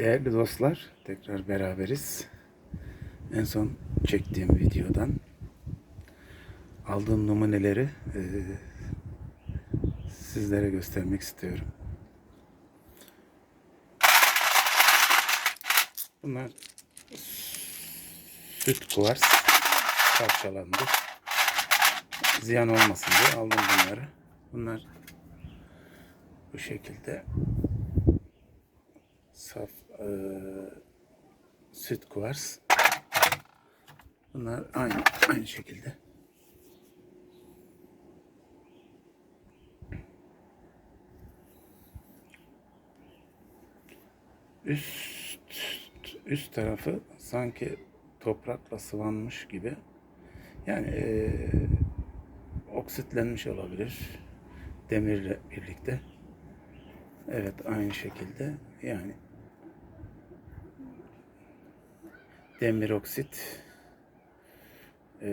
Değerli dostlar, tekrar beraberiz. En son çektiğim videodan aldığım numuneleri e, sizlere göstermek istiyorum. Bunlar süt kuvars parçalandı. Ziyan olmasın diye aldım bunları. Bunlar bu şekilde saf e, süt kuvars. Bunlar aynı aynı şekilde. Üst üst tarafı sanki toprakla sıvanmış gibi. Yani e, oksitlenmiş olabilir demirle birlikte. Evet aynı şekilde yani demir oksit e,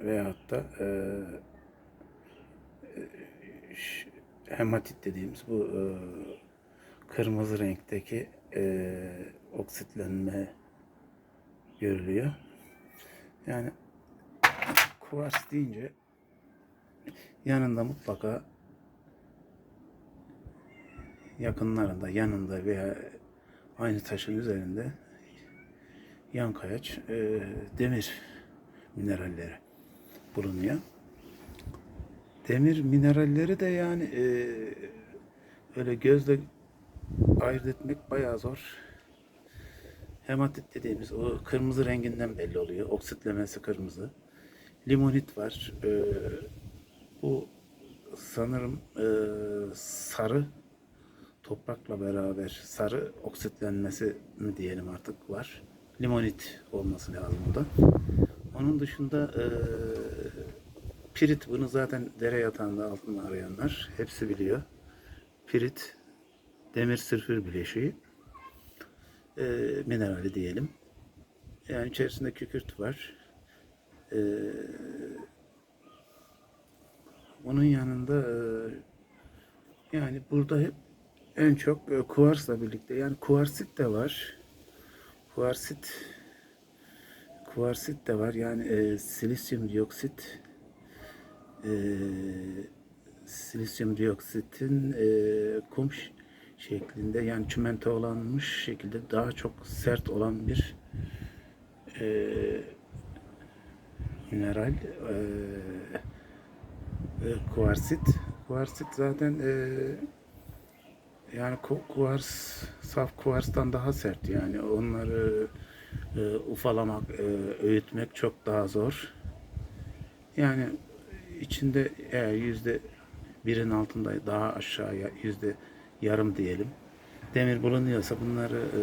veyahut da e, ş- hematit dediğimiz bu e, kırmızı renkteki e, oksitlenme görülüyor. Yani kuvars deyince yanında mutlaka yakınlarında, yanında veya aynı taşın üzerinde yan kayaç e, demir mineralleri bulunuyor. Demir mineralleri de yani e, öyle gözle ayırt etmek bayağı zor. Hematit dediğimiz o kırmızı renginden belli oluyor. Oksitlemesi kırmızı. Limonit var. E, bu sanırım e, sarı toprakla beraber sarı oksitlenmesi mi diyelim artık var. Limonit olması lazım da. Onun dışında e, pirit bunu zaten dere yatağında altında arayanlar hepsi biliyor. Pirit demir sülfür bileşiği e, minerali diyelim. Yani içerisinde kükürt var. E, onun yanında e, yani burada hep en çok e, kuvarsla birlikte yani kuvarsit de var. Kuvarsit kuvarsit de var. Yani e, silisyum dioksit e, silisyum dioksitin e, kum şeklinde yani çimentolanmış şekilde daha çok sert olan bir e, mineral e, e, kuvarsit. Kuvarsit zaten e, yani ku- kuvars saf kuvarstan daha sert yani onları e, ufalamak, e, öğütmek çok daha zor. Yani içinde eğer yüzde birin altında daha aşağıya yüzde yarım diyelim demir bulunuyorsa bunları e,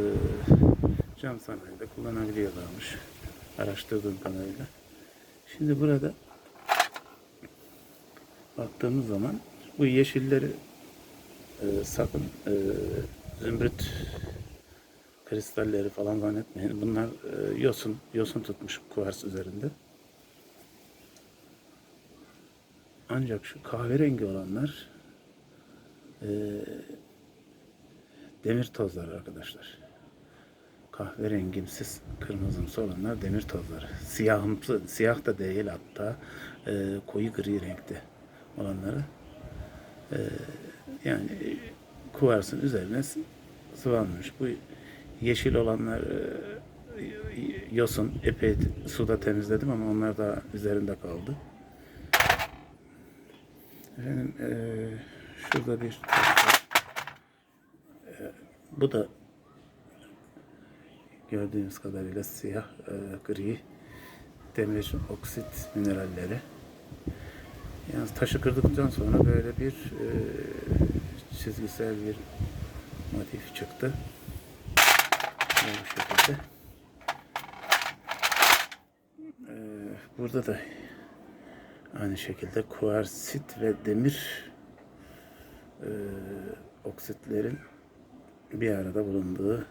cam sanayide kullanabiliyorlarmış araştırdığım kadarıyla. Şimdi burada baktığımız zaman bu yeşilleri e, sakın e, zümrüt kristalleri falan zannetmeyin. Bunlar e, yosun, yosun tutmuş kuvars üzerinde. Ancak şu kahverengi olanlar e, demir tozları arkadaşlar. Kahverengimsiz kırmızımsı olanlar demir tozları. Siyahımsı, siyah da değil hatta e, koyu gri renkte olanları e, yani e, kuvarsın üzerine sıvanmış. Bu yeşil olanlar e, yosun epey suda temizledim ama onlar da üzerinde kaldı. Efendim e, şurada bir e, bu da gördüğünüz kadarıyla siyah e, gri demir oksit mineralleri. Yalnız taşı kırdıktan sonra böyle bir e, çizgisel bir motif çıktı. Böyle bu şekilde. E, burada da aynı şekilde kuarsit ve demir e, oksitlerin bir arada bulunduğu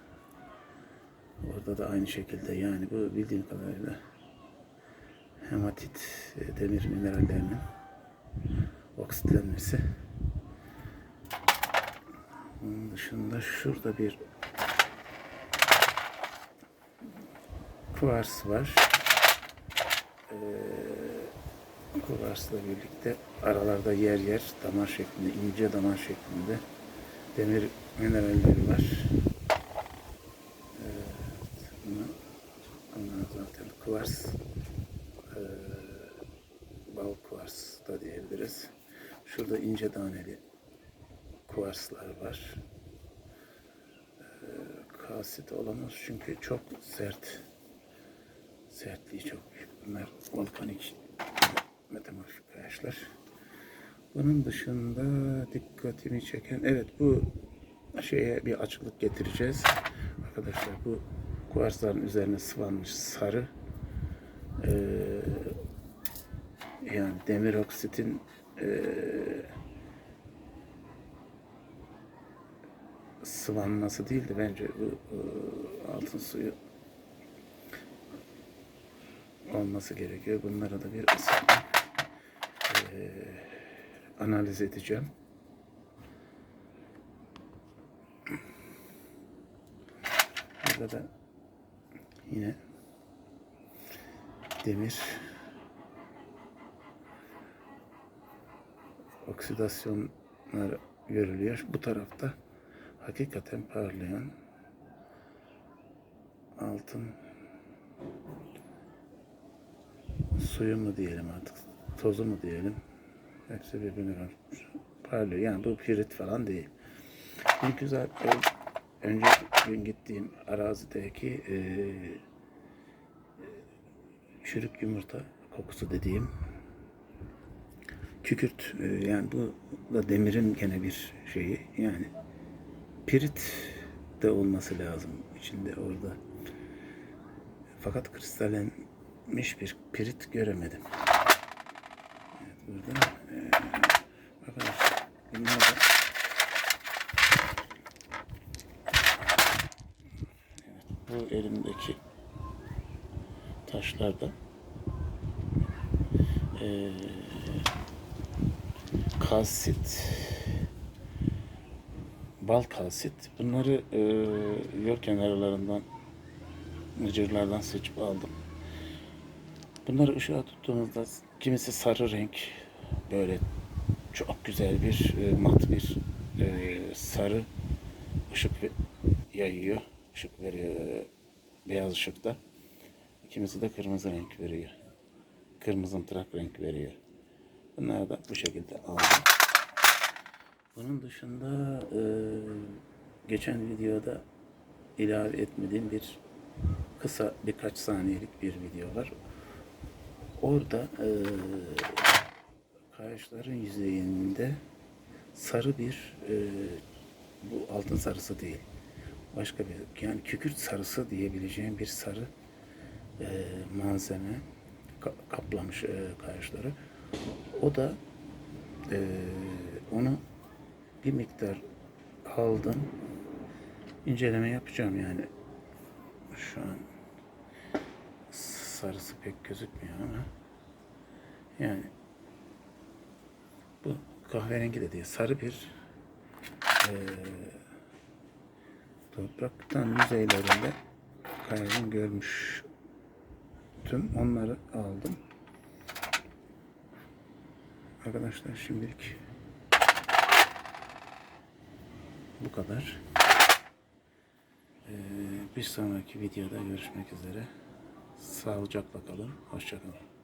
orada da aynı şekilde yani bu bildiğim kadarıyla hematit demir minerallerinin oksitlenmesi. Onun dışında şurada bir kuvars var. Ee, kuvarsla birlikte aralarda yer yer damar şeklinde, ince damar şeklinde demir mineralleri var. Şurada ince taneli kuvarslar var. Ee, kasit olamaz çünkü çok sert. Sertliği çok. Bunlar volkanik metamorfik kayaçlar. Bunun dışında dikkatimi çeken evet bu şeye bir açıklık getireceğiz. Arkadaşlar bu kuarsların üzerine sıvanmış sarı ee, yani demir oksitin ee, sıvanması değil de bence bu ee, altın suyu olması gerekiyor. Bunlara da bir ee, analiz edeceğim. Burada da yine demir oksidasyonlar görülüyor. Bu tarafta hakikaten parlayan altın suyu mu diyelim artık tozu mu diyelim? Hepsi birbirine parlıyor. Yani bu pirit falan değil. Çünkü zaten önce gün gittiğim arazideki eee çürük yumurta kokusu dediğim kükürt e, yani bu da demirin gene bir şeyi yani pirit de olması lazım içinde orada fakat kristallenmiş bir pirit göremedim. Evet, burada e, arkadaşlar da evet, bu elimdeki taşlarda eee kalsit bal kalsit bunları eee yol kenarlarından mıcırlardan seçip aldım. Bunları ışığa tuttuğumuzda kimisi sarı renk böyle çok güzel bir e, mat bir e, sarı ışık yayıyor. ışık veriyor e, beyaz ışıkta. Kimisi de kırmızı renk veriyor. Kırmızımtırak renk veriyor. Bunları da bu şekilde aldım. Bunun dışında e, geçen videoda ilave etmediğim bir kısa birkaç saniyelik bir video var. Orada e, kayaçların yüzeyinde sarı bir e, bu altın sarısı değil. Başka bir yani kükürt sarısı diyebileceğim bir sarı e, malzeme ka- kaplamış e, kayaçları. O da e, onu bir miktar aldım. inceleme yapacağım yani. Şu an sarısı pek gözükmüyor ama yani bu kahverengi de değil sarı bir e, topraktan yüzeylerinde kayadan görmüş tüm onları aldım. Arkadaşlar şimdilik bu kadar. Ee, bir sonraki videoda görüşmek üzere. Sağlıcakla kalın. Hoşçakalın.